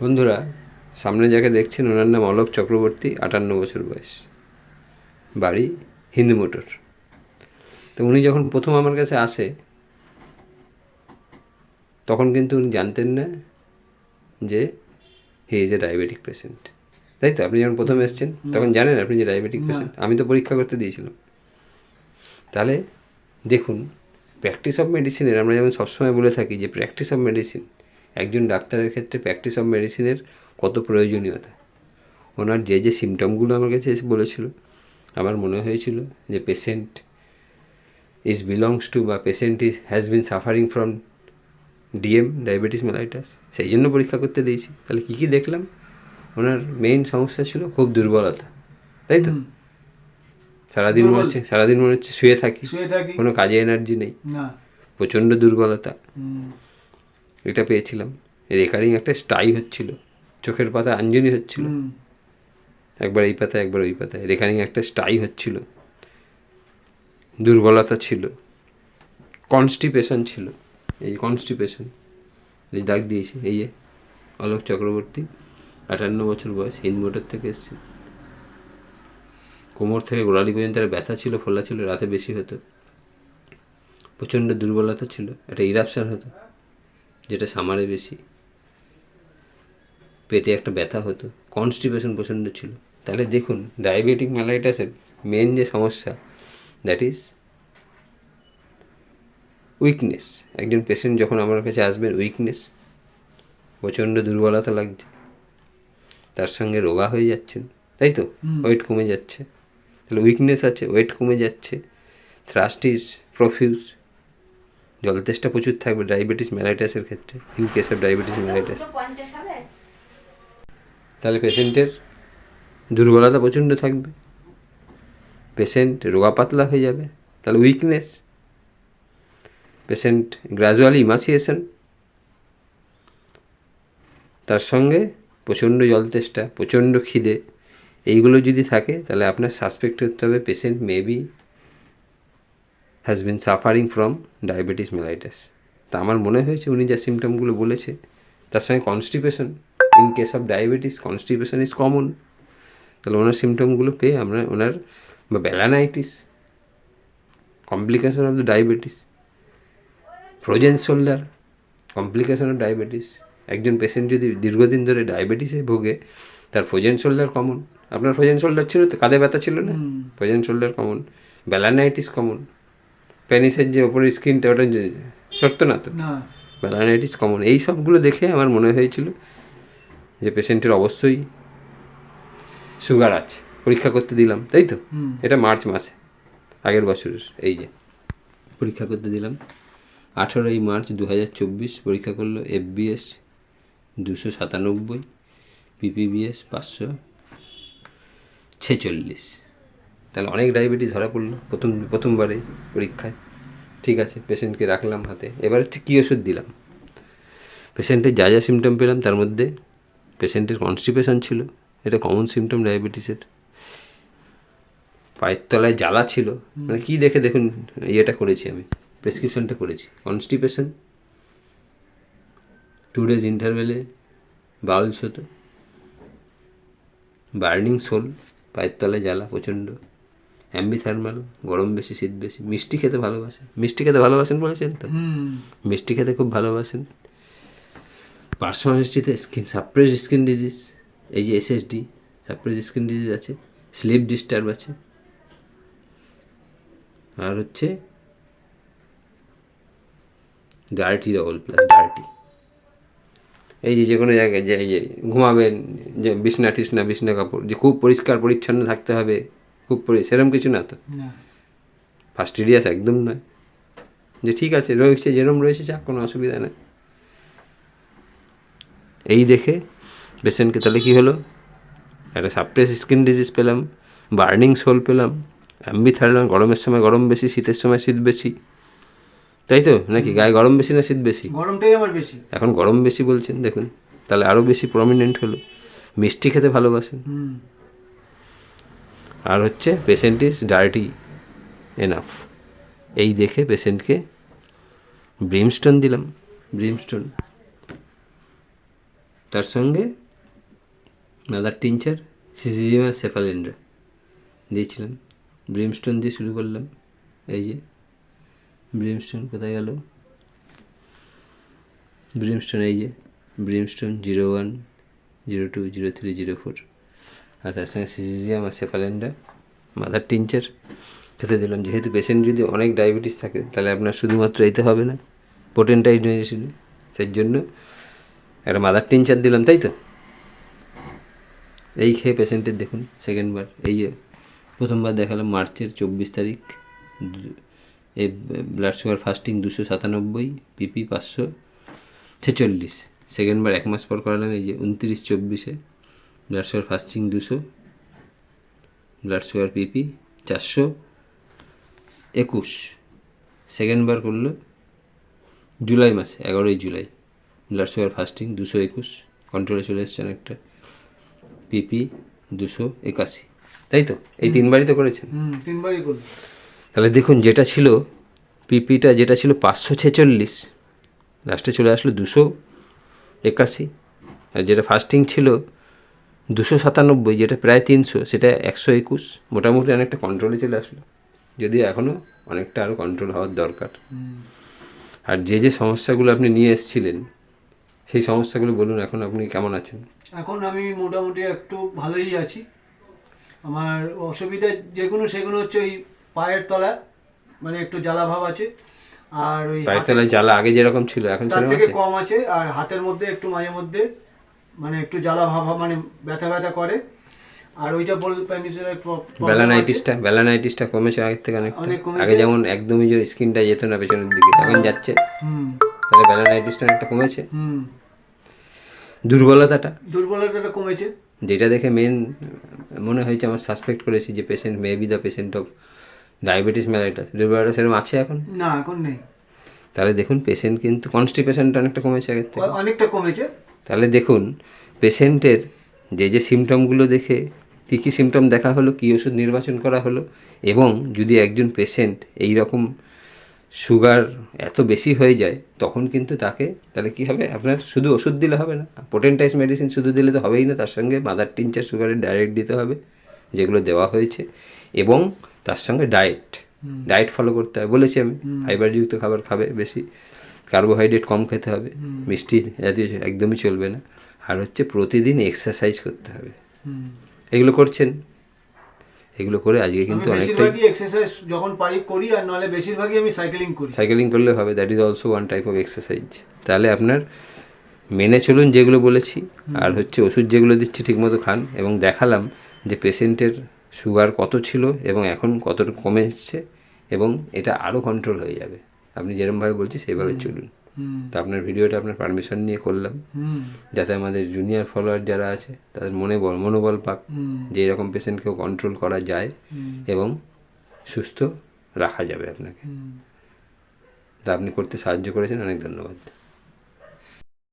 বন্ধুরা সামনে যাকে দেখছেন ওনার নাম অলোক চক্রবর্তী আটান্ন বছর বয়স। বাড়ি হিন্দু মোটর। তো উনি যখন প্রথম আমার কাছে আসে তখন কিন্তু উনি জানতেন না যে he is a diabetic patient. তাই তো? আপনি যখন প্রথম এসছেন তখন জানেন আপনি যে ডায়াবেটিক পেশেন্ট। আমি তো পরীক্ষা করতে দিয়েছিলাম। তাহলে দেখুন প্র্যাকটিস অফ মেডিসিনের আমরা যেমন সবসময় বলে থাকি যে প্র্যাকটিস অফ মেডিসিন একজন ডাক্তারের ক্ষেত্রে প্র্যাকটিস অফ মেডিসিনের কত প্রয়োজনীয়তা? ওনার যে যে সিমটমগুলো আমার কাছে এসে বলেছিল আমার মনে হয়েছিল যে পেশেন্ট ইজ বিলংস টু বা patient is has been suffering from DM diabetes mellitus সেই জন্য পরীক্ষা করতে দিয়েছি। তাহলে কী কী দেখলাম? ওনার মেইন সমস্যা ছিল খুব দুর্বলতা তাই তো? সারাদিন মনে হচ্ছে সারাদিন মনে হচ্ছে শুয়ে থাকি কোনো কাজে এনার্জি নেই। প্রচণ্ড দুর্বলতা। এটা পেয়েছিলাম। রেকারিং একটা স্টাই হচ্ছিল। চোখের পাতা আঞ্জনি হচ্ছিল। একবার এই পাতায় একবার ওই পাতায়। রেকারিং একটা স্টাই হচ্ছিল। দুর্বলতা ছিল। কনস্টিপেশন ছিল। এই কনস্টিপেশন এই দাগ দিয়েছি। এই যে অলোক চক্রবর্তী আটান্ন বছর বয়স হিন্দমোটর থেকে এসছে। কোমর থেকে গোড়ালি পর্যন্ত একটা ব্যথা ছিল ফোলা ছিল রাতে বেশি হতো। প্রচণ্ড দুর্বলতা ছিল। একটা ইরাপশন হতো। যেটা সামারে বেশি। পেটে একটা ব্যথা হতো কনস্টিপেশন প্রচণ্ড ছিল। তাহলে দেখুন ডায়াবেটিক ম্যালাইটাসের মেন যে সমস্যা দ্যাট ইজ উইকনেস একজন পেশেন্ট যখন আমার কাছে আসবেন উইকনেস প্রচণ্ড দুর্বলতা লাগছে। তার সঙ্গে রোগা হয়ে যাচ্ছেন তাই তো? ওয়েট কমে যাচ্ছে। তাহলে উইকনেস আছে ওয়েট কমে যাচ্ছে। থ্রাস্ট ইজ প্রফিউজ জলতেষ্টা প্রচুর থাকবে ডায়াবেটিস ম্যালাইটাসের ক্ষেত্রে in case of diabetes mellitus তাহলে পেশেন্টের দুর্বলতা প্রচণ্ড থাকবে। পেশেন্ট রোগা পাতলা হয়ে যাবে। তাহলে উইকনেস পেশেন্ট গ্রাজুয়ালি ইমাসিয়েশন তার সঙ্গে প্রচণ্ড জলতেষ্টা, প্রচণ্ড খিদে, এইগুলো যদি থাকে, তাহলে আপনার সাসপেক্ট করতে হবে, patient maybe has been suffering from diabetes mellitus তা আমার মনে হয়েছে উনি যা সিমটমগুলো বলেছে তার সঙ্গে constipation in case of diabetes constipation is common তাহলে ওনার সিমটমগুলো পেয়ে আমরা ওনার বা balanitis complication of the diabetes frozen shoulder complication of diabetes একজন পেশেন্ট যদি দীর্ঘদিন ধরে ডায়াবেটিসে ভোগে তার ফ্রোজেন শোল্ডার কমন আপনার ফ্রোজেন শোল্ডার ছিল তো কাঁধে ব্যথা ছিল না? Frozen shoulder common balanitis common পেনিসের যে ওপরের স্ক্রিনটা ওটা যে না তো? না। ব্যালানাইটিস কমন এই সবগুলো দেখে আমার মনে হয়েছিল যে পেশেন্টের অবশ্যই সুগার আছে। পরীক্ষা করতে দিলাম তাই তো? এটা মার্চ মাসে আগের বছরের এই যে। পরীক্ষা করতে দিলাম। আঠেরোই মার্চ দু হাজার চব্বিশ পরীক্ষা করল এফবিএস দুশো সাতানব্বই পিপিবিএস পাঁচশো ছেচল্লিশ। তাহলে অনেক ডায়াবেটিস ধরা পড়ল প্রথম প্রথমবারে পরীক্ষায়। ঠিক আছে পেশেন্টকে রাখলাম হাতে। এবারে ঠিক কী ওষুধ দিলাম? পেশেন্টের যা যা সিমটম পেলাম তার মধ্যে পেশেন্টের কনস্টিপেশন ছিল এটা কমন সিমটম ডায়াবেটিসের পায়ের তলায় জ্বালা ছিল। মানে কী দেখে দেখুন ইয়েটা করেছি আমি প্রেসক্রিপশনটা করেছি। কনস্টিপেশন টু ডেজ ইন্টারভেলে বাউলস হতো বার্নিং সোল পায়ের তলায় জ্বালা প্রচণ্ড। অ্যাম্বিথার্মাল গরম বেশি শীত বেশি মিষ্টি খেতে ভালোবাসেন। মিষ্টি খেতে ভালোবাসেন বলেছেন তো মিষ্টি খেতে খুব ভালোবাসেন। পার্সোনালিটিতে স্কিন সাপ্রেস স্কিন ডিজিজ এই যে এসএসডি সাপ্রেস স্কিন ডিজিজ আছে স্লিপ ডিস্টার্ব আছে। আর হচ্ছে ডার্টি ডবল প্লাস ডার্টি এই যে যে কোনো জায়গায় যে এই যে ঘুমাবেন যে বিছনা টিসনা বিছনা কাপড় যে খুব পরিষ্কার পরিচ্ছন্ন থাকতে হবে। খুব পরি সেরকম কিছু না তো। ফাস্টিডিয়াস একদম নয়। যে ঠিক আছে রয়েছে যেরম রয়েছে যাক কোনো অসুবিধা নেই। এই দেখে পেশেন্টকে তাহলে কী হলো? একটা সাপ্রেস স্কিন ডিজিজ পেলাম বার্নিং সোল পেলাম অ্যাম্বিথার্লাম গরমের সময় গরম বেশি শীতের সময় শীত বেশি। তাই তো? নাকি গায়ে গরম বেশি না শীত বেশি? গরমটাই আমার বেশি। এখন গরম বেশি বলছেন দেখুন। তাহলে আরও বেশি প্রমিনেন্ট হলো। মিষ্টি খেতে ভালোবাসেন। হুম। আর হচ্ছে পেশেন্ট ইজ ডার্টি এনাফ এই দেখে পেশেন্টকে ব্রিমস্টোন দিলাম ব্রিমস্টোন তার সঙ্গে মাদার টিনচার সিসিজিমা সেফালেন্ড্রা দিয়েছিলাম। ব্রিমস্টোন দিয়ে শুরু করলাম। এই যে ব্রিমস্টোন কোথায় গেল? ব্রিমস্টোন এই যে brimstone zero one zero two zero three zero four আর সঙ্গে সিসিজিয়াম আর সেফালেন্ডা মাদার টিনচার খেতে দিলাম, যেহেতু পেশেন্ট যদি অনেক ডায়াবেটিস থাকে, তাহলে আপনার শুধুমাত্র এইতে হবে না পোটেন্টাইড মেডিসিনে সেই জন্য একটা মাদার টিনচার দিলাম, তাই তো? এই খেয়ে পেশেন্টের দেখুন সেকেন্ডবার এই প্রথমবার দেখালাম, মার্চের চব্বিশ তারিখ এই ব্লাড সুগার ফাস্টিং দুশো সাতানব্বই পিপি পাঁচশো ছেচল্লিশ। সেকেন্ডবার এক মাস পর করালাম, এই যে উনত্রিশ চব্বিশে। ব্লাড সুগার ফাস্টিং দুশো ব্লাড সুগার পিপি চারশো একুশ। সেকেন্ডবার করল জুলাই মাসে এগারোই জুলাই ব্লাড সুগার ফাস্টিং দুশো একুশ কন্ট্রোলে চলে এসছে অনেকটা পিপি দুশো একাশি। তাই তো? এই তিনবারই তো করেছেন? তিনবারই করলাম। তাহলে দেখুন যেটা ছিল পিপিটা যেটা ছিল পাঁচশো ছেচল্লিশ লাস্টে চলে আসলো দুশো একাশি। আর যেটা ফাস্টিং ছিল দুশো সাতানব্বই যেটা প্রায় তিনশো সেটা একশো একুশ। মোটামুটি অনেকটা কন্ট্রোলে চলে আসলো। যদিও এখনও অনেকটা আরও কন্ট্রোল হওয়ার দরকার। আর যে যে সমস্যাগুলো আপনি নিয়ে এসেছিলেন সেই সমস্যাগুলো বলুন এখন আপনি কেমন আছেন? এখন আমি মোটামুটি একটু ভালোই আছি। আমার অসুবিধা যেগুলো সেগুলো হচ্ছে ওই পায়ের তলা মানে একটু জ্বালা ভাব আছে। আর ওই পায়ের তলায় জ্বালা আগে যেরকম ছিল এখন তার সেরকম আছে? কম আছে। আর হাতের মধ্যে একটু মাঝে মধ্যে মানে একটু জ্বালা ভাব মানে ব্যথা ব্যথা করে। আর ওইটা বল প্যান্ডিসের ব্যালানাইটিসটা ব্যালানাইটিসটা কমেছে আগের থেকে অনেক আগে যেমন একদমই যে স্কিনটা যেত না পেছনের দিকে এখন যাচ্ছে। হুম। তাহলে ব্যালানাইটিসটা অনেকটা কমেছে। হুম। দুর্বলতাটা? দুর্বলতাটা কমেছে। যেটা দেখে মেন মনে হয়েছে আমার সাসপেক্ট করেছি যে patient may be the patient of diabetes mellitus দুর্বলতা সেরকম আছে এখন? না এখন নেই। তাহলে দেখুন পেশেন্ট কিন্তু কনস্টিপেশনটা অনেকটা কমেছে আগের থেকে। অনেকটা কমেছে। তাহলে দেখুন পেশেন্টের যে যে সিমটমগুলো দেখে কী কী সিমটম দেখা হলো কী ওষুধ নির্বাচন করা হলো এবং যদি একজন পেশেন্ট এই রকম সুগার এত বেশি হয়ে যায় তখন কিন্তু তাকে তাহলে কি হবে? আপনার শুধু ওষুধ দিলে হবে না পোটেন্টাইজ মেডিসিন শুধু দিলে তো হবেই না তার সঙ্গে মাদার টিনচার সুগারের ডাইরেক্ট দিতে হবে যেগুলো দেওয়া হয়েছে এবং তার সঙ্গে ডায়েট ডায়েট ফলো করতে হবে বলেছি আমি ফাইবারযুক্ত খাবার খাবে বেশি। কার্বোহাইড্রেট কম খেতে হবে মিষ্টি জাতীয় একদমই চলবে না। আর হচ্ছে প্রতিদিন এক্সারসাইজ করতে হবে। এগুলো করছেন? এগুলো করে আজকে কিন্তু অনেকটাই এক্সারসাইজ যখন পারি করি আর নাহলে বেশিরভাগই আমি সাইকেলিং করি। সাইকেলিং করলে হবে that is also one type of exercise তাহলে আপনার মেনে চলুন যেগুলো বলেছি আর হচ্ছে ওষুধ যেগুলো দিচ্ছি ঠিকমতো খান এবং দেখালাম যে পেশেন্টের সুগার কত ছিল এবং এখন কতটা কমে এসছে এবং এটা আরও কন্ট্রোল হয়ে যাবে। আপনি যেরমভাবে বলছি সেইভাবে চলুন। তা তো আপনার ভিডিওটা আপনার পারমিশন নিয়ে করলাম। যাতে আমাদের জুনিয়র ফলোয়ার যারা আছে তাদের মনে বল মনোবল পাক যে এরকম পেশেন্টকেও কন্ট্রোল করা যায় এবং সুস্থ রাখা যাবে আপনাকে। তা আপনি করতে সাহায্য করেছেন অনেক ধন্যবাদ।